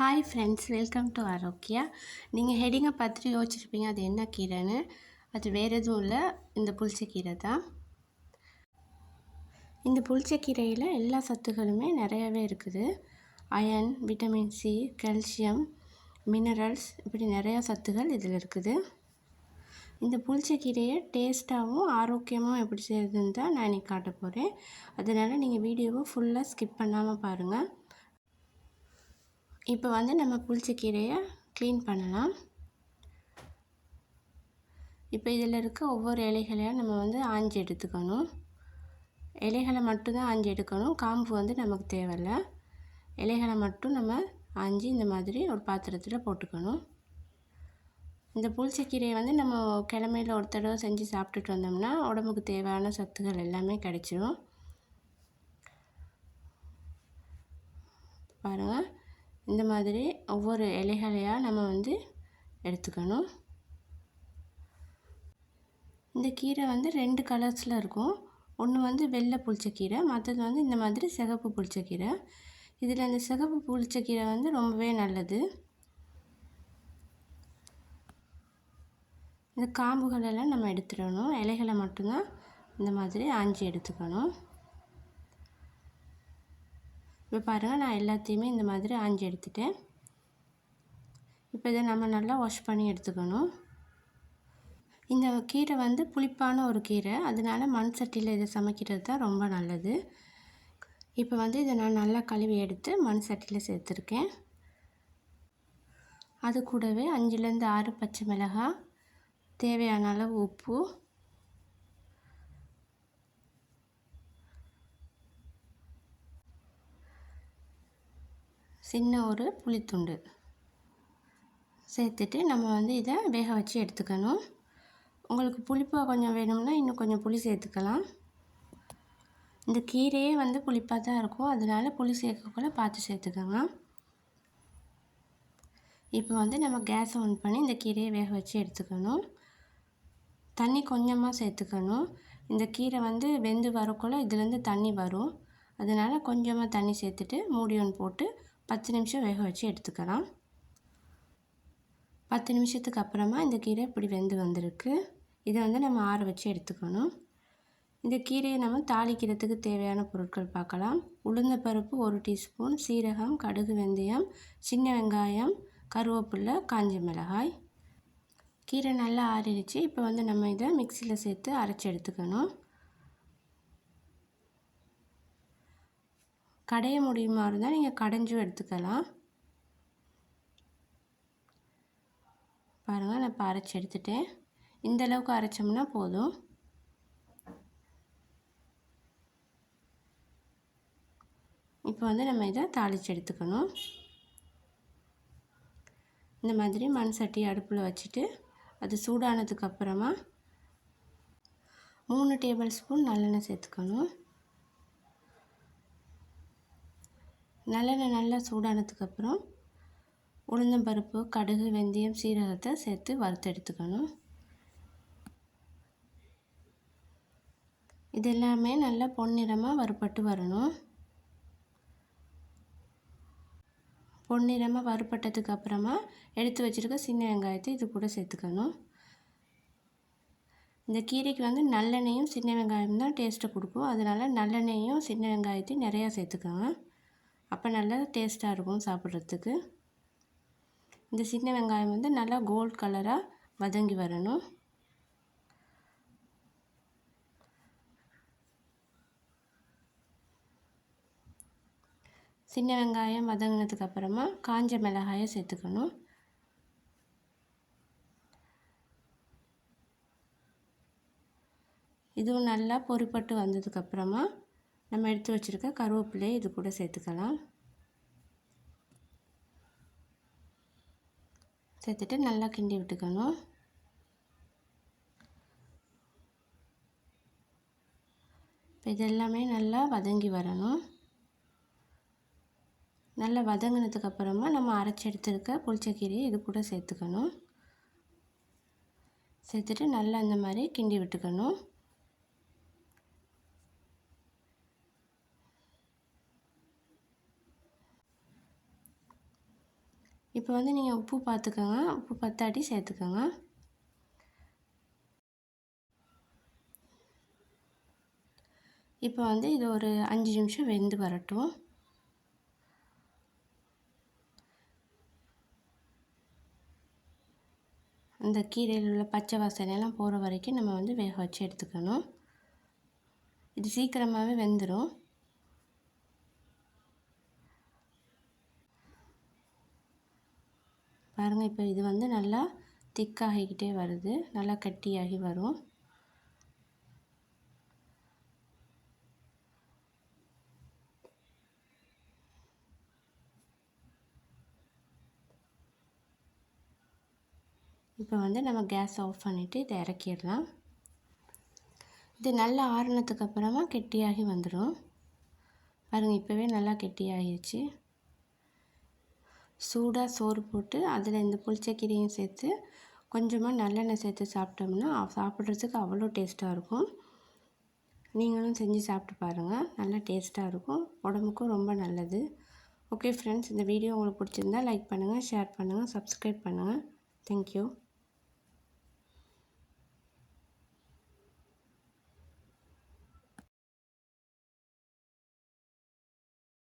Hi friends welcome to Arokya நீங்கள் ஹெடிங்கை பார்த்துட்டு யோசிச்சிருப்பீங்க அது என்ன கீரைன்னு. அது வேறு எதுவும் இல்லை இந்த புளிச்சக்கீரை தான். இந்த புளிச்சக்கீரையில் எல்லா சத்துக்களுமே நிறையவே இருக்குது. Iron vitamin C calcium minerals இப்படி நிறையா சத்துகள் இதில் இருக்குது. இந்த புளிச்சக்கீரையை டேஸ்ட்டாகவும் ஆரோக்கியமாகவும் எப்படி செய்யறதுன்னு தான் நான் இன்றைக்கி காட்ட போகிறேன் அதனால் நீங்கள் வீடியோவை ஃபுல்லாக ஸ்கிப் பண்ணாமல் பாருங்கள் இப்போ வந்து நம்ம புளிச்சக்கீரையை க்ளீன் பண்ணலாம். இப்போ இதில் இருக்க ஒவ்வொரு இலைகளையும் நம்ம வந்து ஆஞ்சி எடுத்துக்கணும். இலைகளை மட்டும்தான் ஆஞ்சி எடுக்கணும். காம்பு வந்து நமக்கு தேவையில்லை. இலைகளை மட்டும் நம்ம ஆஞ்சி இந்த மாதிரி ஒரு பாத்திரத்தில் போட்டுக்கணும். இந்த புளிச்சக்கீரையை வந்து நம்ம கிழமையில் ஒரு தடவை செஞ்சு சாப்பிட்டுட்டு வந்தோம்னா உடம்புக்கு தேவையான சத்துக்கள் எல்லாமே கிடைச்சிரும். பாருங்கள் இந்த மாதிரி ஒவ்வொரு இலைகளையாக நம்ம வந்து எடுத்துக்கணும். இந்த கீரை வந்து ரெண்டு கலர்ஸில் இருக்கும். ஒன்று வந்து வெள்ளை புளிச்சக்கீரை மற்றது வந்து இந்த மாதிரி சிகப்பு புளிச்சக்கீரை இதில் இந்த சிகப்பு புளிச்சக்கீரை வந்து ரொம்பவே நல்லது. இந்த காம்புகளெல்லாம் நம்ம எடுத்துடணும். இலைகளை மட்டும்தான் இந்த மாதிரி ஆஞ்சி எடுத்துக்கணும். இப்போ பாருங்கள் நான் எல்லாத்தையுமே இந்த மாதிரி ஆஞ்சி எடுத்துட்டேன். இப்போ இதை நம்ம நல்லா வாஷ் பண்ணி எடுத்துக்கணும். இந்த கீரை வந்து புளிப்பான ஒரு கீரை. அதனால மண் சட்டியில் இதை சமைக்கிறது தான் ரொம்ப நல்லது. இப்போ வந்து இதை நான் நல்லா கழுவி எடுத்து மண் சட்டியில் சேர்த்துருக்கேன். அது கூடவே அஞ்சுலேருந்து ஆறு பச்சை மிளகாய் தேவையான அளவு உப்பு சின்ன ஒரு புளித்துண்டு. சேர்த்துட்டு நம்ம வந்து இதை வேக வச்சு எடுத்துக்கணும். உங்களுக்கு புளிப்பாக கொஞ்சம் வேணும்னா இன்னும் கொஞ்சம் புளி சேர்த்துக்கலாம். இந்த கீரையே வந்து புளிப்பாக தான் இருக்கும். அதனால் புளி சேர்க்கக்குள்ள பார்த்து சேர்த்துக்கோங்க. இப்போ வந்து நம்ம கேஸை ஆன் பண்ணி இந்த கீரையை வேக வச்சு எடுத்துக்கணும். தண்ணி கொஞ்சமாக சேர்த்துக்கணும். இந்த கீரை வந்து வெந்து வரக்குள்ள இதுலேருந்து தண்ணி வரும். அதனால் கொஞ்சமாக தண்ணி சேர்த்துட்டு மூடி ஒன்று போட்டு பத்து நிமிஷம் வேக வச்சு எடுத்துக்கலாம். பத்து நிமிஷத்துக்கு அப்புறமா இந்த கீரை இப்படி வெந்து வந்திருக்கு. இதை வந்து நம்ம ஆற வச்சு எடுத்துக்கணும். இந்த கீரையை நம்ம தாளிக்கிறதுக்கு தேவையான பொருட்கள் பார்க்கலாம். உளுந்த பருப்பு ஒரு டீஸ்பூன் சீரகம் கடுகு வெந்தயம் சின்ன வெங்காயம் கருவேப்பில்லை காஞ்ச மிளகாய். கீரை நல்லா ஆறிடுச்சு. இப்போ வந்து நம்ம இதை மிக்சியில் சேர்த்து அரைச்சி எடுத்துக்கணும். கடைய முடியுமா இருந்தால் நீங்கள் கடைஞ்சும் எடுத்துக்கலாம். பாருங்கள் நான் இப்போ அரைச்சி எடுத்துட்டேன். இந்த அளவுக்கு அரைச்சோம்னா போதும். இப்போ வந்து நம்ம இதை தாளித்து எடுத்துக்கணும். இந்த மாதிரி மண் சட்டி அடுப்பில் வச்சுட்டு அது சூடானதுக்கப்புறமா மூணு டேபிள் ஸ்பூன் நல்லெண்ணெய் சேர்த்துக்கணும். நல்லெண்ணெய் நல்லா சூடானதுக்கப்புறம் உளுந்தம்பருப்பு கடுகு வெந்தயம் சீரகத்தை சேர்த்து வறுத்து எடுத்துக்கணும். இது எல்லாமே நல்லா பொன்னிறமாக வறுப்பட்டு வரணும். பொன்னிறமாக வறுபட்டதுக்கு அப்புறமா எடுத்து வச்சுருக்க சின்ன வெங்காயத்தை இது கூட சேர்த்துக்கணும். இந்த கீரைக்கு வந்து நல்லெண்ணெயும் சின்ன வெங்காயம் தான் டேஸ்ட்டை கொடுக்கும். அதனால் நல்லெண்ணெயும் சின்ன வெங்காயத்தையும் நிறையா சேர்த்துக்கோங்க. அப்போ நல்லா டேஸ்ட்டாக இருக்கும் சாப்பிட்றதுக்கு. இந்த சின்ன வெங்காயம் வந்து நல்லா கோல்ட் கலராக வதங்கி வரணும். சின்ன வெங்காயம் வதங்கினதுக்கு அப்புறமா காஞ்ச மிளகாயை சேர்த்துக்கணும். இதுவும் நல்லா பொறிப்பட்டு வந்ததுக்கப்புறமா நம்ம எடுத்து வச்சுருக்க கருவேப்பிலையை இது கூட சேர்த்துக்கலாம். சேர்த்துட்டு நல்லா கிண்டி விட்டுக்கணும். இப்போ இதெல்லாமே நல்லா வதங்கி வரணும். நல்லா வதங்கினதுக்கப்புறமா நம்ம அரைச்சி எடுத்துருக்க புளிச்சக்கீரையை இது கூட சேர்த்துக்கணும். சேர்த்துட்டு நல்லா அந்த மாதிரி கிண்டி விட்டுக்கணும். இப்போ வந்து நீங்கள் உப்பு பார்த்துக்கோங்க. உப்பு பத்தாட்டி சேர்த்துக்கோங்க. இப்போ வந்து இது ஒரு அஞ்சு நிமிஷம் வெந்து வரட்டும். அந்த கீரையில் உள்ள பச்சை வாசனையெல்லாம் போகிற வரைக்கும் நம்ம வந்து வேக வச்சு எடுத்துக்கணும். இது சீக்கிரமாகவே வெந்துடும் பாருங்கள் இப்போ இது வந்து நல்லா திக்காகிக்கிட்டே வருது. நல்லா கட்டியாகி வரும். இப்போ வந்து நம்ம கேஸ் ஆஃப் பண்ணிவிட்டு இதை இறக்கிடலாம். இது நல்லா ஆறுனதுக்கு அப்புறமா கெட்டியாகி வந்துடும் பாருங்கள் இப்போவே நல்லா கெட்டியாகிடுச்சு சூடாக சோறு போட்டு அதில் இந்த புளிச்சக்கீரையும் சேர்த்து கொஞ்சமாக நல்லெண்ணெய் சேர்த்து சாப்பிட்டோம்னா சாப்பிட்றதுக்கு அவ்வளோ டேஸ்ட்டாக இருக்கும். நீங்களும் செஞ்சு சாப்பிட்டு பாருங்கள் நல்லா டேஸ்ட்டாக இருக்கும். உடம்புக்கும் ரொம்ப நல்லது. ஓகே ஃப்ரெண்ட்ஸ் இந்த வீடியோ உங்களுக்கு பிடிச்சிருந்தா லைக் பண்ணுங்கள் ஷேர் பண்ணுங்கள் சப்ஸ்கிரைப் பண்ணுங்கள் தேங்க்யூ.